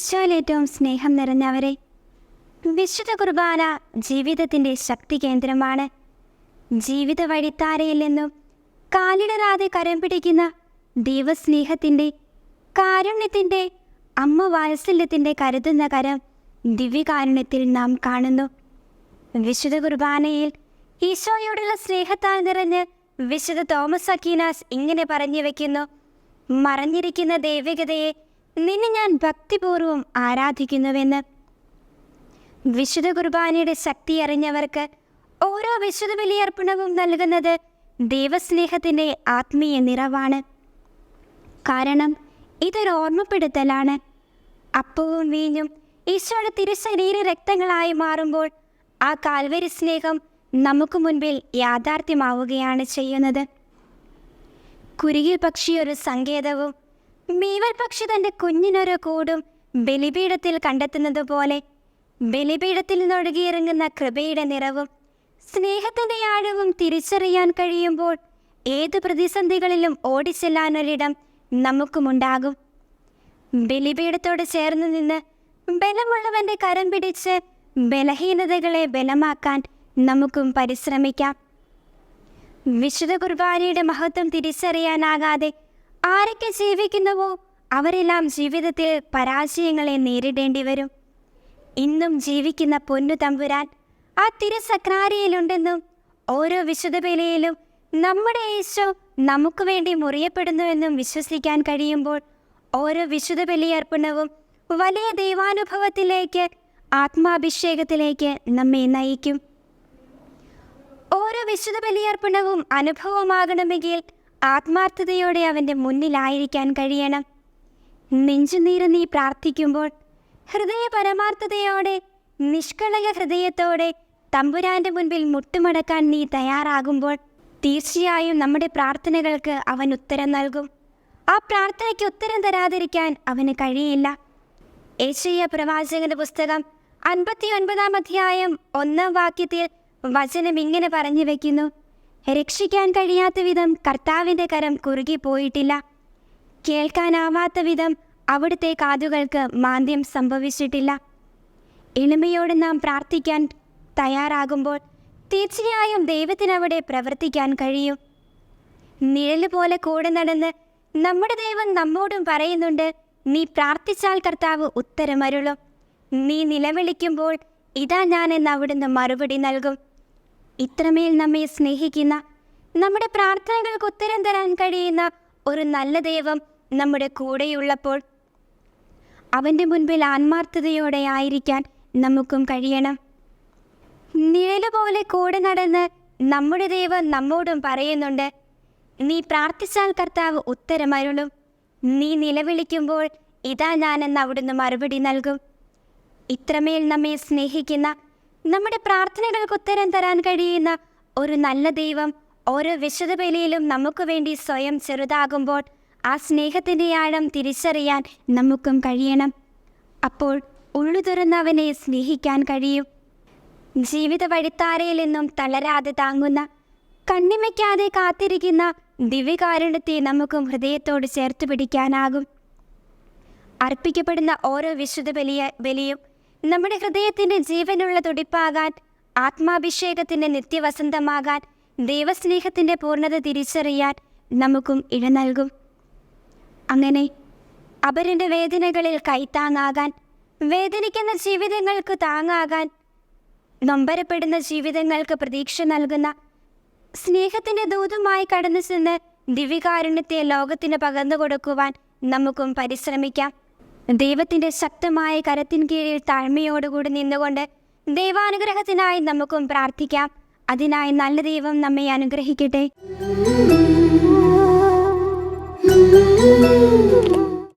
ഈശോയിലേറ്റവും സ്നേഹം നിറഞ്ഞവരെ വിശുദ്ധ കുർബാന ജീവിതത്തിന്റെ ശക്തി കേന്ദ്രമാണ്. ജീവിത വഴിത്താരയിൽ നിന്നും കാലിടരാതെ കരം പിടിക്കുന്ന ദൈവസ്നേഹത്തിന്റെ കാരുണ്യത്തിന്റെ അമ്മ വാത്സല്യത്തിന്റെ കരുതുന്ന കരം ദിവ്യകാരുണ്യത്തിൽ നാം കാണുന്നു. വിശുദ്ധ കുർബാനയിൽ ഈശോയോടുള്ള സ്നേഹത്താൽ നിറഞ്ഞ് വിശുദ്ധ തോമസ് അക്കീനാസ് ഇങ്ങനെ പറഞ്ഞു വയ്ക്കുന്നു മറഞ്ഞിരിക്കുന്ന ദൈവികതയെ നിന്നെ ഞാൻ ഭക്തിപൂർവം ആരാധിക്കുന്നുവെന്ന്. വിശുദ്ധ കുർബാനയുടെ ശക്തി അറിഞ്ഞവർക്ക് ഓരോ വിശുദ്ധ ബലിയർപ്പണവും നൽകുന്നത് ദൈവസ്നേഹത്തിന്റെ ആത്മീയ നിറവാണ്. കാരണം ഇതൊരു ഓർമ്മപ്പെടുത്തലാണ്. അപ്പവും വീഞ്ഞും ഈശോയുടെ തിരുശരീര രക്തങ്ങളായി മാറുമ്പോൾ ആ കാൽവരി സ്നേഹം നമുക്ക് മുൻപിൽ യാഥാർത്ഥ്യമാവുകയാണ് ചെയ്യുന്നത്. കുരുകിൽ പക്ഷിയൊരു സങ്കേതവും മീവൽ പക്ഷി തന്റെ കുഞ്ഞിനൊരു കൂടും ബലിപീഠത്തിൽ കണ്ടെത്തുന്നത് പോലെ ബലിപീഠത്തിൽ നിന്നൊഴുകിയിറങ്ങുന്ന കൃപയുടെ നിറവും സ്നേഹത്തിന്റെ ആഴവും തിരിച്ചറിയാൻ കഴിയുമ്പോൾ ഏത് പ്രതിസന്ധികളിലും ഓടിച്ചെല്ലാനൊരിടം നമുക്കുമുണ്ടാകും. ബലിപീഠത്തോട് ചേർന്ന് നിന്ന് ബലമുള്ളവന്റെ കരം പിടിച്ച് ബലഹീനതകളെ ബലമാക്കാൻ നമുക്കും പരിശ്രമിക്കാം. വിശുദ്ധ കുർബാനയുടെ മഹത്വം തിരിച്ചറിയാനാകാതെ ആരൊക്കെ ജീവിക്കുന്നുവോ അവരെല്ലാം ജീവിതത്തിൽ പരാജയങ്ങളെ നേരിടേണ്ടി വരും. ഇന്നും ജീവിക്കുന്ന പൊന്നു തമ്പുരാൻ ആ തിരുസക്രാരിയിലുണ്ടെന്നും ഓരോ വിശുദ്ധ ബലിയിലും നമ്മുടെ യേശു നമുക്ക് വേണ്ടി മുറിയപ്പെടുന്നുവെന്നും വിശ്വസിക്കാൻ കഴിയുമ്പോൾ ഓരോ വിശുദ്ധ ബലിയർപ്പണവും വലിയ ദൈവാനുഭവത്തിലേക്ക് ആത്മാഭിഷേകത്തിലേക്ക് നമ്മെ നയിക്കും. ഓരോ വിശുദ്ധ ബലിയർപ്പണവും അനുഭവമാകണമെങ്കിൽ ആത്മാർത്ഥതയോടെ അവന്റെ മുന്നിലായിരിക്കാൻ കഴിയണം. നെഞ്ചുനീര് നീ പ്രാർത്ഥിക്കുമ്പോൾ ഹൃദയ പരമാർത്ഥതയോടെ നിഷ്കളക ഹൃദയത്തോടെ തമ്പുരാന്റെ മുൻപിൽ മുട്ടുമടക്കാൻ നീ തയ്യാറാകുമ്പോൾ തീർച്ചയായും നമ്മുടെ പ്രാർത്ഥനകൾക്ക് അവൻ ഉത്തരം നൽകും. ആ പ്രാർത്ഥനയ്ക്ക് ഉത്തരം തരാതിരിക്കാൻ അവന് കഴിയില്ല. ഏഷ്യ പ്രവാചകന്റെ പുസ്തകം അൻപത്തി ഒൻപതാം അധ്യായം ഒന്നാം വാക്യത്തിൽ വചനം ഇങ്ങനെ പറഞ്ഞു വെക്കുന്നു. രക്ഷിക്കാൻ കഴിയാത്ത വിധം കർത്താവിന്റെ കരം കുറുകി പോയിട്ടില്ല. കേൾക്കാനാവാത്ത വിധം അവിടുത്തെ കാതുകൾക്ക് മാന്ദ്യം സംഭവിച്ചിട്ടില്ല. എളിമയോട് നാം പ്രാർത്ഥിക്കാൻ തയ്യാറാകുമ്പോൾ തീർച്ചയായും ദൈവത്തിനവിടെ പ്രവർത്തിക്കാൻ കഴിയും. നിഴൽ പോലെ കൂടെ നടന്ന് നമ്മുടെ ദൈവം നമ്മോടും പറയുന്നുണ്ട് നീ പ്രാർത്ഥിച്ചാൽ കർത്താവ് ഉത്തരമരുളും. നീ നിലവിളിക്കുമ്പോൾ ഇതാ ഞാൻ എന്ന് അവിടുന്ന് മറുപടി നൽകും. ഇത്രമേൽ നമ്മെ സ്നേഹിക്കുന്ന നമ്മുടെ പ്രാർത്ഥനകൾക്ക് ഉത്തരം തരാൻ കഴിയുന്ന ഒരു നല്ല ദൈവം നമ്മുടെ കൂടെയുള്ളപ്പോൾ അവന്റെ മുൻപിൽ ആത്മാർത്ഥതയോടെ ആയിരിക്കാൻ നമുക്കും കഴിയണം. നിഴൽ പോലെ കൂടെ നടന്ന് നമ്മുടെ ദൈവം നമ്മോടും പറയുന്നുണ്ട് നീ പ്രാർത്ഥിച്ചാൽ കർത്താവ് ഉത്തരമരുളും. നീ നിലവിളിക്കുമ്പോൾ ഇതാ ഞാനെന്ന് അവിടുന്ന് മറുപടി നൽകും. ഇത്രമേൽ നമ്മെ സ്നേഹിക്കുന്ന നമ്മുടെ പ്രാർത്ഥനകൾക്ക് ഉത്തരം തരാൻ കഴിയുന്ന ഒരു നല്ല ദൈവം ഓരോ വിശുദ്ധ ബലിയിലും നമുക്ക് വേണ്ടി സ്വയം ചെറുതാകുമ്പോൾ ആ സ്നേഹത്തിന്റെ ആഴം തിരിച്ചറിയാൻ നമുക്കും കഴിയണം. അപ്പോൾ ഉള്ളു തുറന്നവനെ സ്നേഹിക്കാൻ കഴിയും. ജീവിത വഴിത്താരയിൽ നിന്നും തളരാതെ താങ്ങുന്ന കണ്ണിമയ്ക്കാതെ കാത്തിരിക്കുന്ന ദിവ്യകാരുണ്യത്തെ നമുക്കും ഹൃദയത്തോട് ചേർത്ത് പിടിക്കാനാകും. അർപ്പിക്കപ്പെടുന്ന ഓരോ വിശുദ്ധ ബലിയ ബലിയും നമ്മുടെ ഹൃദയത്തിന്റെ ജീവനുള്ള തുടിപ്പാകാൻ ആത്മാഭിഷേകത്തിന്റെ നിത്യവസന്തമാകാൻ ദൈവസ്നേഹത്തിന്റെ പൂർണത തിരിച്ചറിയാൻ നമുക്കും ഇട നൽകും. അങ്ങനെ അവരുടെ വേദനകളിൽ കൈത്താങ്ങാകാൻ വേദനിക്കുന്ന ജീവിതങ്ങൾക്ക് താങ്ങാകാൻ നൊമ്പരപ്പെടുന്ന ജീവിതങ്ങൾക്ക് പ്രതീക്ഷ നൽകുന്ന സ്നേഹത്തിന്റെ ദൂതുമായി കടന്നു ചെന്ന് ദിവ്യകാരുണ്യത്തെ ലോകത്തിന് പകർന്നു കൊടുക്കുവാൻ നമുക്കും പരിശ്രമിക്കാം. ദൈവത്തിന്റെ ശക്തമായ കരത്തിൻ കീഴിൽ താഴ്മയോടുകൂടി നിന്നുകൊണ്ട് ദൈവാനുഗ്രഹത്തിനായി നമുക്കും പ്രാർത്ഥിക്കാം അതിനായി നല്ല ദൈവം നമ്മെ അനുഗ്രഹിക്കട്ടെ.